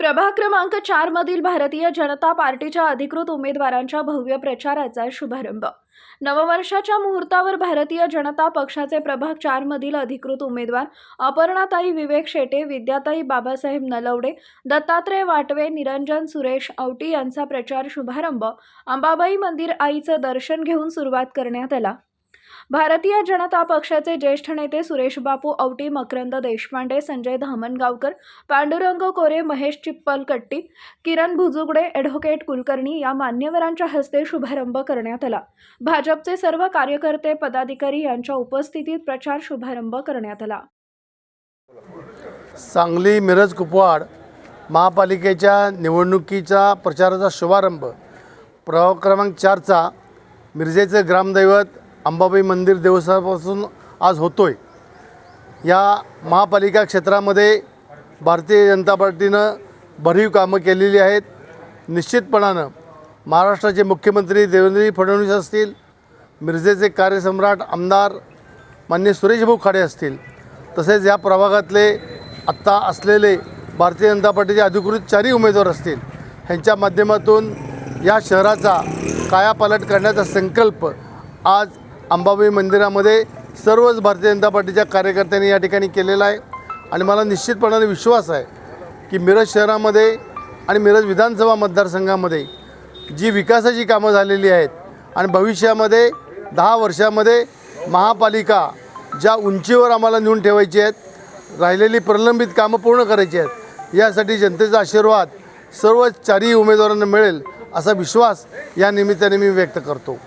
प्रभाग क्रमांक चार मधील भारतीय जनता पार्टीच्या अधिकृत उमेदवारांच्या भव्य प्रचाराचा शुभारंभ. नववर्षाच्या मुहूर्तावर भारतीय जनता पक्षाचे प्रभाग चार मधील अधिकृत उमेदवार अपर्णाताई विवेक शेटे विद्याताई बाबासाहेब नलवडे दत्तात्रय वाटवे निरंजन सुरेश औटी यांचा प्रचार शुभारंभ. अंबाबाई मंदिर आईचं दर्शन घेऊन सुरुवात करण्यात आला. भारतीय जनता पक्षाचे ज्येष्ठ नेते सुरेश बापू औटी मकरंद देशपांडे संजय धामणगावकर पांडुरंग कोरे महेश चिप्पलकट्टी किरण भुजुगडे ॲडव्होकेट कुलकर्णी या मान्यवरांच्या हस्ते शुभारंभ करण्यात आला. भाजपचे सर्व कार्यकर्ते पदाधिकारी यांच्या उपस्थितीत प्रचार शुभारंभ करण्यात आला. सांगली मिरज कुपवाड महापालिकेच्या निवडणुकीचा प्रचाराचा शुभारंभ प्रभाग क्रमांक चारचा मिरजेचं ग्रामदैवत अंबाबाई मंदिर देवस्थापासून आज होतो आहे या महापालिका क्षेत्रामध्ये भारतीय जनता पार्टीनं भरीव कामं केलेली आहेत. निश्चितपणानं महाराष्ट्राचे मुख्यमंत्री देवेंद्र फडणवीस असतील मिरजेचे कार्यसम्राट आमदार मान्य सुरेशभाऊ खाडे असतील तसेच या प्रभागातले आत्ता असलेले भारतीय जनता पार्टीचे अधिकृत चारही उमेदवार असतील ह्यांच्या माध्यमातून या शहराचा कायापालट करण्याचा संकल्प आज अंबाबाई मंदिरामध्ये सर्वच भारतीय जनता पार्टीच्या कार्यकर्त्यांनी या ठिकाणी केलेला आहे. आणि मला निश्चितपणाने विश्वास आहे की मिरज शहरामध्ये आणि मिरज विधानसभा मतदारसंघामध्ये जी विकासाची कामं झालेली आहेत आणि भविष्यामध्ये दहा वर्षामध्ये महापालिका ज्या उंचीवर आम्हाला नेऊन ठेवायची आहेत राहिलेली प्रलंबित कामं पूर्ण करायची आहेत यासाठी जनतेचा आशीर्वाद सर्व चारही उमेदवारांना मिळेल असा विश्वास या निमित्ताने मी व्यक्त करतो.